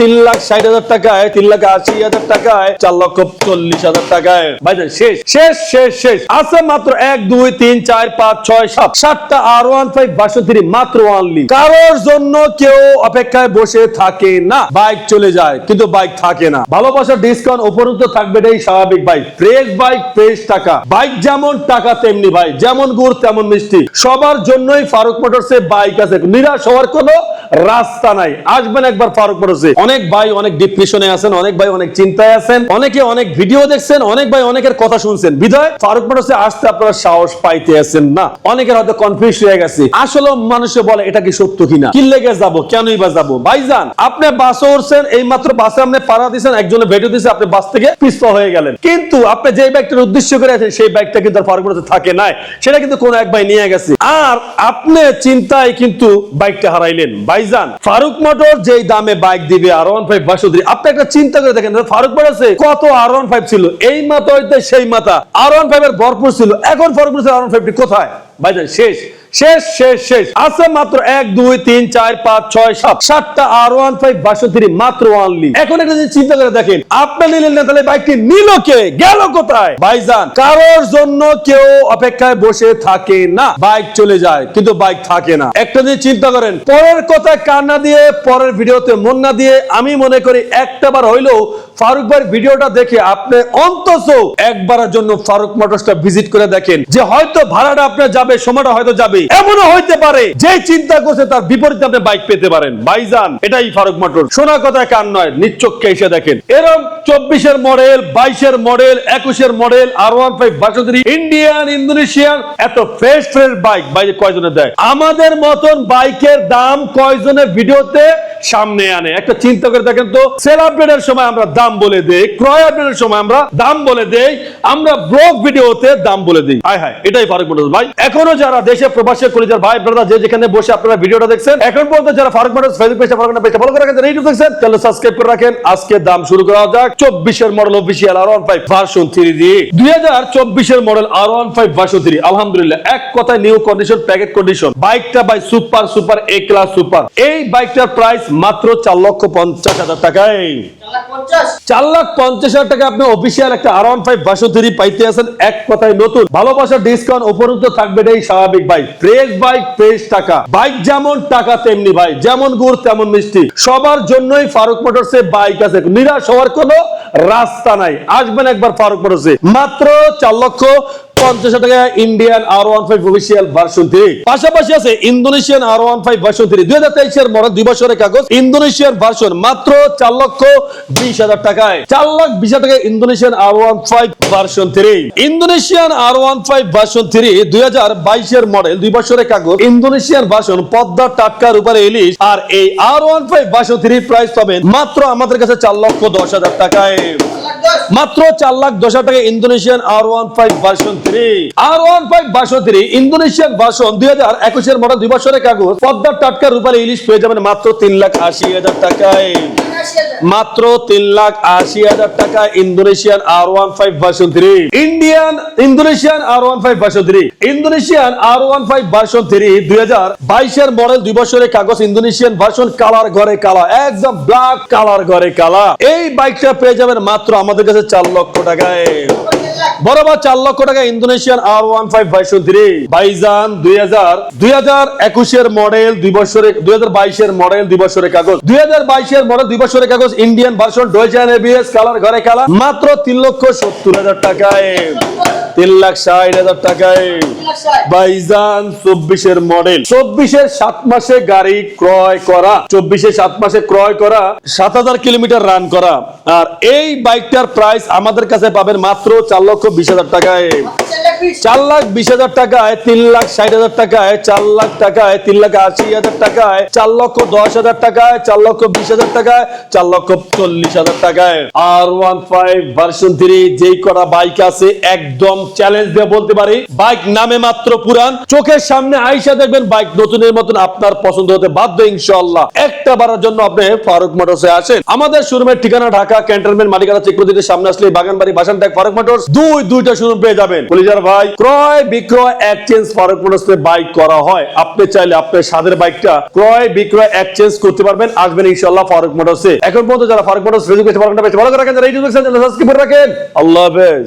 তিন লাখ ষাট হাজার টাকায়, তিন লাখ আশি হাজার টাকায়, চার লক্ষ চল্লিশ হাজার টাকায়। শেষ শেষ শেষ শেষ। আছে মাত্র এক, দুই, তিন, চার, পাঁচ, ছয়, সাত, সাতটা আর ওয়ান ফাইভ মাত্র অনলি কারোর জন্য কেউ অপেক্ষায় বসে থাকে না। বাইক চলে যায়, কিন্তু বাইক থাকে না। ভালোবাসার ডিসকাউন্ট উপরন্ত থাকবে এটাই স্বাভাবিক বাইক ফ্রেশ বাইক ফ্রেশ টাকা। বাইক যেমন টাকা, তেমনি, ভাই। যেমন গুড়, তেমন মিষ্টি। সবার জন্যই ফারুক মোটরসে বাইক আছে। নিরাশ হওয়ার কোনো রাস্তা নাই। আসবেন একবার ফারুক মোটরসে অনেক ভাই অনেক ডিপ্রেশনে আছেন, অনেক ভাই অনেক চিন্তায় আছেন, অনেকে অনেক ভিডিও দেখছেন, অনেক ভাই অনেকের কথা শুনছেন। বিধায় ফারুক মোটরসে আসতে আপনারা সাহস পাইতে আছেন না। অনেকের হয়তো কনফিউজ হয়ে গেছে। আসলে মানুষে বলে, এটা কি সত্য কিনা? কি লেগে যাব? কেনই বা যাব? ভাইজান, আপনি বাসে উঠছেন এই মাত্র বাসে আপনি পাড়া দিয়েছেন একজনে ভেটে দিয়েছে আপনি বাস থেকে পিস্তল হয়ে গেলেন। কিন্তু আপনি যে বাইকটার উদ্দেশ্য করে আছেন, সেই বাইকটা কিন্তু ফারুক মোটরসে থাকে নাই। সেটা কিন্তু কোন এক ভাই নিয়ে গেছে। আর আপনি চিন্তায় কিন্তু বাইকটা হারাইলেন। ভাইজান, ফারুক মোটর যেই দামে বাইক দিবে আর ওয়ান ফাইভ বাসুদ্রি আপনি একটা চিন্তা করে দেখেন ফারুক মোটরসে কত আর ওয়ান ফাইভ ছিল? এই মাথা হইতে সেই মাথা। আর ওয়ান ফাইভ এর ভরপুর ছিল, এখন ফারুক মোটর আর ওয়ান ফাইভটি কোথায়? ভাইজান, শেষ। শেষ শেষ শেষ। আছে মাত্র এক, দুই, তিন, চার, পাঁচ, ছয়, সাত। সাতটা আর ওয়ান ফাইভ বাষট্টি মাত্র অনলি এখন একটা জিনিস চিন্তা করে দেখেন, আপনি নিলেন না, তাহলে বাইকটি নিল কে? গেল কোথায়? ভাইজান, কারোর জন্য কেউ অপেক্ষায় বসে থাকে না। বাইক চলে যায়, কিন্তু বাইক থাকে না। একটা জিনিস চিন্তা করেন, পরের কথা কান্না দিয়ে, পরের ভিডিওতে মন না দিয়ে, আমি মনে করি একটা বার হইলেও ফারুক ভাইয়ের ভিডিওটা দেখে আপনি অন্তত একবারের জন্য ফারুক মোটরসটা ভিজিট করে দেখেন যে হয়তো ভাড়াটা আপনার যাবে, সময়টা হয়তো যাবে। এমনও হইতে পারে যে চিন্তা করছে তার বিপরীতে আপনি বাইক পেতে পারেন। ভাইজান, এটাই ফারুক মোটর শোনা কথা কান নয় নিচ্চককে এসে দেখেন। এরকম চব্বিশের মডেল বাইশের মডেল একুশের মডেল আর ওয়ান ফাইভ বাষট্টি ইন্ডিয়ান ইন্দোনেশিয়ান এত ফ্রেশ ফ্রেশ বাইক বাইরে কয়জনে দেয়? আমাদের মতন বাইকের দাম কয়জনের ভিডিওতে সামনে আনে। একটা চিন্তা করে দেখেন তো সেল আপডেটের সময় আমরা দাম বলে দেই, ক্রয় আপডেটের সময় আমরা দাম বলে দেই, আমরা ব্লগ ভিডিওতে দাম বলে দিই। হায় হায় এটাই ফারুক মোটরস ভাই। এখনও যারা দেশে প্রবাসী কলিজার ভাই ব্রাদার যে যেখানে বসে আপনারা ভিডিওটা দেখছেন, এখন পর্যন্ত যারা ফারুক মোটরস ফেসবুক পেজটা ফারুক পেজটা ফলো করে রাখেন ইউটিউব দেখছেন, তাহলে সাবস্ক্রাইব করে রাখেন। আজকে দাম শুরু করা যাক, চব্বিশের model official R one five version three দিয়ে দুই হাজার চব্বিশের model R one five version three আলহামদুলিল্লাহ, এক কথায় নিউ কন্ডিশন প্যাকেট কন্ডিশন বাইকটা by super super A class super এই বাইকটার প্রাইস মাত্র চার লক্ষ পঞ্চাশ হাজার টাকায়। চার লাখ পঞ্চাশ হাজার টাকা আপনি অফিসিয়াল একটা আর ওয়ান ফাইভ বাসন্তী পাইতে আছেন, এক কথায় নতুন। ভালোবাসার ডিসকাউন্ট উপরন্ত থাকবে এটাই স্বাভাবিক বাইক ফ্রেশ বাইক ফ্রেশ টাকা। বাইক যেমন টাকা, তেমনি ভাই। যেমন গুড়, তেমন মিষ্টি। সবার জন্যই ফারুক মোটরসে বাইক আছে। নিরাশ হওয়ার কোনো রাস্তা নাই। আসবেন একবার ফারুক মোটরসে। মাত্র চার লক্ষ পঞ্চাশ টাকা Indian R one five official version three পাশাপাশি আছে Indonesian R one five version three দুই হাজার তেইশের মডেল, দুই বছরের কাগজ। ইন্দোনেশিয়ান ভার্সন মাত্র চার লক্ষ বিশ হাজার টাকায়। চার লাখ বিশ হাজার টাকা Indonesian R one five version three Indonesian R one five version three দুই হাজার মডেল দুই বছরের কাগজ। ইন্দোনেশিয়ান ভার্সন পদ্মা টাটকার উপরে ইলিশ আর এই R one five version three price পাবেন মাত্র আমাদের কাছে চার লক্ষ দশ হাজার টাকায়। মাত্র চার লাখ দশ হাজার টাকা Indonesian R one five version three R one five version three Indonesian version দুই হাজার একুশের মডেল দুই বছরের কাগজ। ইলিশ পেয়ে যাবেন মাত্র তিন লাখ আশি হাজার টাকায়। মাত্র তিন লাখ আশি হাজার টাকা Indonesian R one five version three Indian Indonesian R one five version three Indonesian R one five version three দুই হাজার বাইশের মডেল দুই বছরের কাগজ ইন্দোনেশিয়ান ভার্সন কালার ঘরে কালা, একদম ব্ল্যাক কালার ঘরে কালা। এই বাইকটা পেয়ে যাবেন মাত্র আমাদের কাছে চার লক্ষ টাকায়। বরাবর চার লক্ষ টাকা Indonesian R one five version three বাইজান দুই হাজার দুই হাজার একুশের মডেল দুই বছরের, দুই হাজার বাইশের মডেল দুই বছরের কাগজ। দুই হাজার বাইশের মডেল দুই বছরের কাগজ ইন্ডিয়ান ভার্সন ডোয়েজান এবিএস কালার ঘরে কালার মাত্র তিন লক্ষ সত্তর হাজার টাকায়। তিন লাখ ষাট হাজার টাকায় বাইজান চব্বিশের মডেল। চব্বিশের সাত মাসে গাড়ি ক্রয় করা সাত মাসে ক্রয় করা, সাত হাজার কিলোমিটার রান করা। আর এই বাইকটার প্রাইস আমাদের কাছে পাবেন মাত্র চার লক্ষ বিশ হাজার টাকায়। চার লাখ বিশ হাজার টাকায়, তিন লাখ ষাট হাজার টাকায়, চার লাখ টাকায়, তিন লাখ আশি হাজার টাকায়, চার লক্ষ দশ হাজার টাকায়, চার লক্ষ বিশ হাজার টাকায়, চার লক্ষ চল্লিশ হাজার টাকায়। R one five version three যেই করা বাইক আছে, একদম চ্যালেঞ্জ দিয়ে বলতে পারি বাইক নামে মাত্র পুরান। চোখের সামনে আইসা দেখবেন বাইক নতুনের মতন আপনার পছন্দ হতে বাধ্য, ইনশাআল্লাহ। একটা বারের জন্য আপনি ফারুক মোটরসে আসেন। আমাদের শোরুমের ঠিকানা ঢাকা, ক্যান্টনমেন্ট, মালিকানা চেক প্রতিটির সামনে আসলে বাগানবাড়ি বাসান ট্যাগ ফারুক মোটরস দুই, দুইটা শোরুম পেয়ে যাবেন। কলিজার ভাই, ক্রয়, বিক্রয় এক্সচেঞ্জ ফারুক মোটরসে বাইক করা হয়। আপনি চাইলে আপনার স্বাদের বাইকটা ক্রয়, বিক্রয় এক্সচেঞ্জ করতে পারবেন। আসবেন ইনশাল্লাহ ফারুক মোটরসে। এখন পর্যন্ত যারা ফারুক মোটরস ফলো করতে ভালো করে রাখেন। যারা ইউটিউব চ্যানেল সাবস্ক্রাইব করে রাখেন, আল্লাহ হাফেজ।